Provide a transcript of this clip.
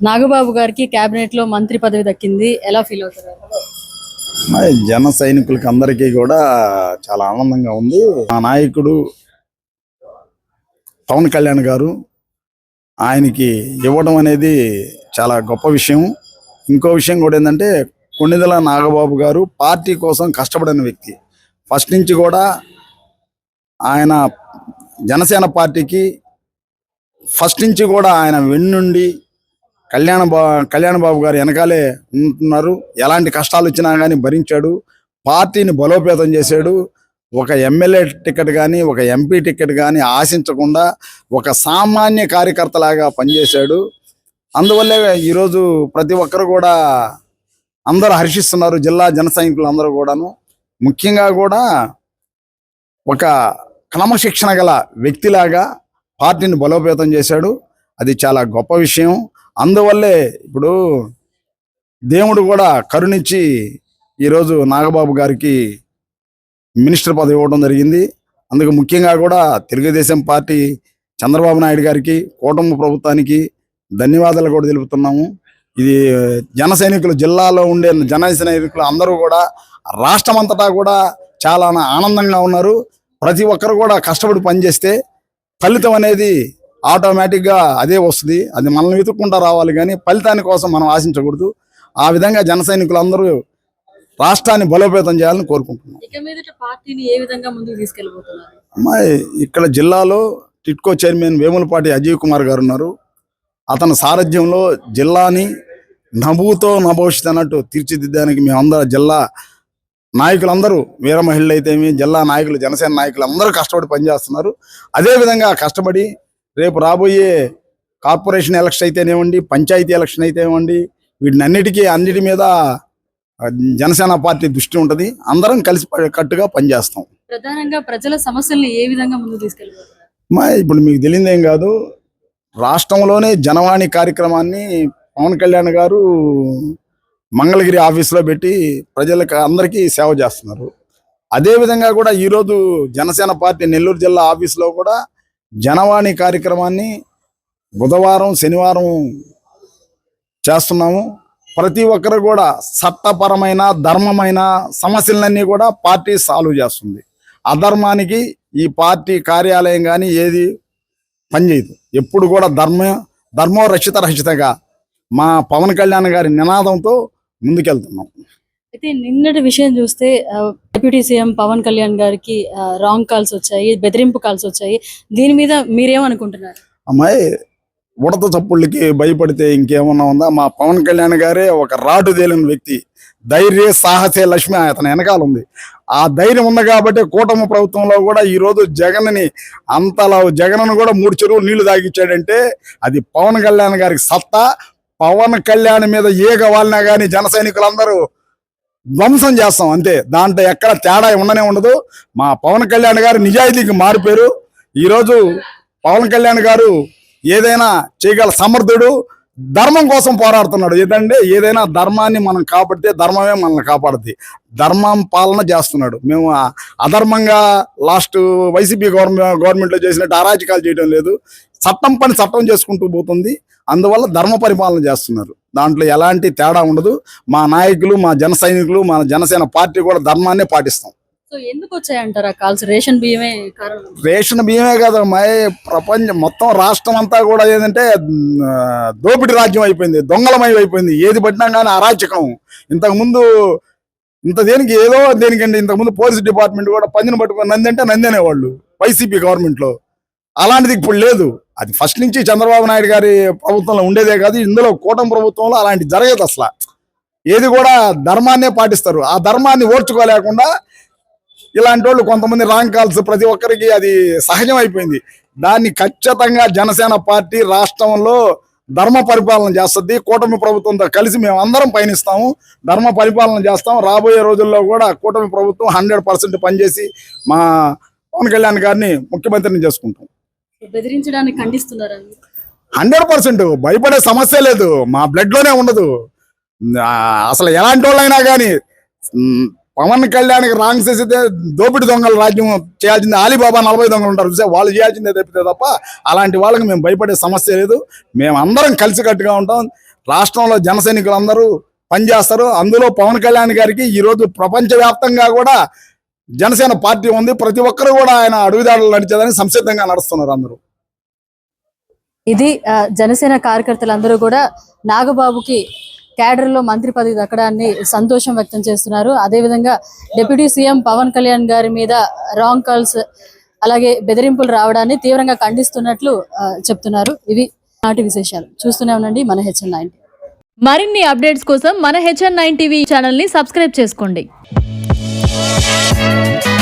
నాగబాబు గారికి కేబినెట్లో మంత్రి పదవి దక్కింది ఎలా ఫీల్ అవుతారు మరి జన సైనికులకి అందరికీ కూడా చాలా ఆనందంగా ఉంది. మా నాయకుడు పవన్ కళ్యాణ్ గారు ఆయనకి ఇవ్వడం అనేది చాలా గొప్ప విషయం. ఇంకో విషయం కూడా ఏంటంటే కొన్నిదల నాగబాబు గారు పార్టీ కోసం కష్టపడిన వ్యక్తి. ఫస్ట్ నుంచి కూడా ఆయన జనసేన పార్టీకి ఫస్ట్ నుంచి కూడా ఆయన వెన్నుండి కళ్యాణ బా కళ్యాణ బాబు గారు వెనకాలే ఉంటున్నారు. ఎలాంటి కష్టాలు వచ్చినా కానీ భరించాడు. పార్టీని బలోపేతం చేశాడు. ఒక ఎమ్మెల్యే టికెట్ కానీ ఒక ఎంపీ టికెట్ కానీ ఆశించకుండా ఒక సామాన్య కార్యకర్తలాగా పనిచేశాడు. అందువల్లే ఈరోజు ప్రతి ఒక్కరు కూడా అందరూ హర్షిస్తున్నారు. జిల్లా జన సైనికులందరూ కూడాను. ముఖ్యంగా కూడా ఒక క్రమశిక్షణ గల వ్యక్తిలాగా పార్టీని బలోపేతం చేశాడు. అది చాలా గొప్ప విషయం. అందువల్లే ఇప్పుడు దేవుడు కూడా కరుణించి ఈరోజు నాగబాబు గారికి మినిస్టర్ పదవి ఇవ్వడం జరిగింది. అందుకు ముఖ్యంగా కూడా తెలుగుదేశం పార్టీ చంద్రబాబు నాయుడు గారికి కూటమి ప్రభుత్వానికి ధన్యవాదాలు కూడా తెలుపుతున్నాము. ఇది జన సైనికులు జిల్లాలో ఉండే జన సైనికులు అందరూ కూడా రాష్ట్రం అంతటా కూడా చాలా ఆనందంగా ఉన్నారు. ప్రతి ఒక్కరు కూడా కష్టపడి పనిచేస్తే ఫలితం అనేది ఆటోమేటిక్గా అదే వస్తుంది. అది మనల్ని వెతుక్కుంటా రావాలి కానీ ఫలితాని కోసం మనం ఆశించకూడదు. ఆ విధంగా జన సైనికులు అందరూ రాష్ట్రాన్ని బలోపేతం చేయాలని కోరుకుంటున్నాం. అమ్మాయి ఇక్కడ జిల్లాలో టిట్కో చైర్మన్ వేములపాటి అజయ్ కుమార్ గారు ఉన్నారు. అతని సారథ్యంలో జిల్లాని నభూతో నభవిష్యత్ అన్నట్టు తీర్చిదిద్దడానికి మేమందరం జిల్లా నాయకులందరూ వీర మహిళలు అయితేమి జిల్లా నాయకులు జనసేన నాయకులు అందరూ కష్టపడి పనిచేస్తున్నారు. అదేవిధంగా కష్టపడి రేపు రాబోయే కార్పొరేషన్ ఎలక్షన్ అయితేనేవ్వండి పంచాయతీ ఎలక్షన్ అయితేనేవ్వండి వీటిని అన్నిటికీ అన్నిటి మీద జనసేన పార్టీ దృష్టి ఉంటుంది. అందరం కలిసి కట్టుగా పనిచేస్తాం. ప్రధానంగా ప్రజల సమస్యల్ని ఏ విధంగా ముందుకు తీసుకెళ్ళబోతున్నారు మా ఇప్పుడు మీకు తెలియదేం కాదు రాష్ట్రంలోనే జనవాణి కార్యక్రమాన్ని పవన్ కళ్యాణ్ గారు మంగళగిరి ఆఫీసులో పెట్టి ప్రజలకు అందరికీ సేవ చేస్తున్నారు. అదేవిధంగా కూడా ఈరోజు జనసేన పార్టీ నెల్లూరు జిల్లా ఆఫీసులో కూడా జనవాణి కార్యక్రమాన్ని బుధవారం శనివారం చేస్తున్నాము. ప్రతి ఒక్కరు కూడా చట్టపరమైన ధర్మమైన సమస్యలన్నీ కూడా పార్టీ సాల్వ్ చేస్తుంది. అధర్మానికి ఈ పార్టీ కార్యాలయం కానీ ఏది పనిచేయదు. ఎప్పుడు కూడా ధర్మ ధర్మో రక్షిత రక్షితగా మా పవన్ కళ్యాణ్ గారి నినాదంతో ముందుకెళ్తున్నాం. అయితే నిన్నటి విషయం చూస్తే డిప్యూటీ సీఎం పవన్ కళ్యాణ్ గారికి రాంగ్ కాల్స్ వచ్చాయి బెదిరింపు కాల్స్ వచ్చాయి. దీని మీద మీరేమనుకుంటున్నారు? అమ్మాయి ఉడత చప్పుళ్ళకి భయపడితే ఇంకేమన్నా ఉందా? మా పవన్ కళ్యాణ్ గారే ఒక రాటు తేలిన వ్యక్తి. ధైర్య సాహసే లక్ష్మి అతని వెనకాల ఉంది. ఆ ధైర్యం ఉంది కాబట్టి కూటమి ప్రభుత్వంలో కూడా ఈ రోజు జగన్ని అంతలా జగన్ను కూడా మూడు చెరువులు నీళ్ళు తాగిచ్చాడంటే అది పవన్ కళ్యాణ్ గారికి సత్తా. పవన్ కళ్యాణ్ మీద ఏగ వాళ్ళినా కానీ జన సైనికులందరూ ధ్వంసం చేస్తాం అంతే. దాంట్లో ఎక్కడ తేడా ఉండనే ఉండదు. మా పవన్ కళ్యాణ్ గారు నిజాయితీకి మారిపోయారు. ఈరోజు పవన్ కళ్యాణ్ గారు ఏదైనా చేయగల సమర్థుడు ధర్మం కోసం పోరాడుతున్నాడు. ఏదంటే ఏదైనా ధర్మాన్ని మనం కాపాడితే ధర్మమే మనల్ని కాపాడుద్ది. ధర్మం పాలన చేస్తున్నాడు. మేము అధర్మంగా లాస్ట్ వైసీపీ గవర్నమెంట్ గవర్నమెంట్లో చేసినట్టు అరాచకాలు చేయడం లేదు. చట్టం పని చట్టం చేసుకుంటూ పోతుంది. అందువల్ల ధర్మ పరిపాలన చేస్తున్నారు. దాంట్లో ఎలాంటి తేడా ఉండదు. మా నాయకులు మా జన సైనికులు మా జనసేన పార్టీ కూడా ధర్మాన్నే పాటిస్తాం. ఎందుకు వచ్చాయంటారు ఆ కాల్స్? రేషన్ బియ్యమే రేషన్ బియ్యమే కదా మా ప్రపంచం మొత్తం రాష్ట్రం అంతా కూడా ఏంటంటే దోపిడీ రాజ్యం అయిపోయింది దొంగలమయం అయిపోయింది. ఏది పట్టినా కానీ అరాచకం. ఇంతకు ముందు ఇంత దేనికి ఏదో దేనికండి ఇంతకు ముందు పోలీస్ డిపార్ట్మెంట్ కూడా పందిని పట్టుకొని నంది అంటే నంది అనేవాళ్ళు. వైసీపీ గవర్నమెంట్లో అలాంటిది ఇప్పుడు లేదు. అది ఫస్ట్ నుంచి చంద్రబాబు నాయుడు గారి ప్రభుత్వంలో ఉండేదే కాదు ఇందులో కూటమి ప్రభుత్వంలో అలాంటి జరగదు అసలు. ఏది కూడా ధర్మాన్నే పాటిస్తారు. ఆ ధర్మాన్ని ఓర్చుకోలేకుండా ఇలాంటి వాళ్ళు కొంతమంది రాంగ్ కాల్స్ ప్రతి ఒక్కరికి అది సహజం అయిపోయింది దాన్ని ఖచ్చితంగా జనసేన పార్టీ రాష్ట్రంలో ధర్మ పరిపాలన చేస్తుంది. కూటమి ప్రభుత్వంతో కలిసి మేము అందరం పయనిస్తాము. ధర్మ పరిపాలన చేస్తాం. రాబోయే రోజుల్లో కూడా కూటమి ప్రభుత్వం హండ్రెడ్ పర్సెంట్ పనిచేసి మా పవన్ కళ్యాణ్ గారిని ముఖ్యమంత్రిని చేసుకుంటాం. బెదిరించడానికి ఖండిస్తున్నారా హండ్రెడ్ పర్సెంట్. భయపడే సమస్య లేదు. మా బ్లడ్లోనే ఉండదు అసలు ఎలాంటి వాళ్ళైనా కానీ పవన్ కళ్యాణ్కి రాంగ్ చేసితే దోపిడి దొంగలు రాజ్యం చేయాల్సింది. ఆలీబాబా నలభై దొంగలు ఉంటారు చూసే వాళ్ళు చేయాల్సిందే తప్పితే తప్ప అలాంటి వాళ్ళకి మేము భయపడే సమస్య లేదు. మేము అందరం కలిసికట్టుగా ఉంటాం. రాష్ట్రంలో జన సైనికులందరూ పనిచేస్తారు. అందులో పవన్ కళ్యాణ్ గారికి ఈరోజు ప్రపంచవ్యాప్తంగా కూడా జనసేన పార్టీ ఉంది. ప్రతి ఒక్కరు కూడా ఆయన అడుగుదాడులు నడిచేదని సంసిద్ధంగా నడుస్తున్నారు అందరూ. ఇది జనసేన కార్యకర్తలందరూ కూడా నాగబాబుకి లో మంత్రి పదవి దక్కడాన్ని సంతోషం వ్యక్తం చేస్తున్నారు. అదేవిధంగా డిప్యూటీ సీఎం పవన్ కళ్యాణ్ గారి మీద రాంగ్ కాల్స్ అలాగే బెదిరింపులు రావడాన్ని తీవ్రంగా ఖండిస్తున్నట్లు చెప్తున్నారు. ఇవి నాటి విశేషాలు. చూస్తూనే ఉండండి మన హెచ్ఎన్ నైన్టీ మరిన్ని అప్డేట్స్ కోసం మన హెచ్ఎన్ నైన్ టీవీ ఛానల్ని సబ్స్క్రైబ్ చేసుకోండి. Thank you.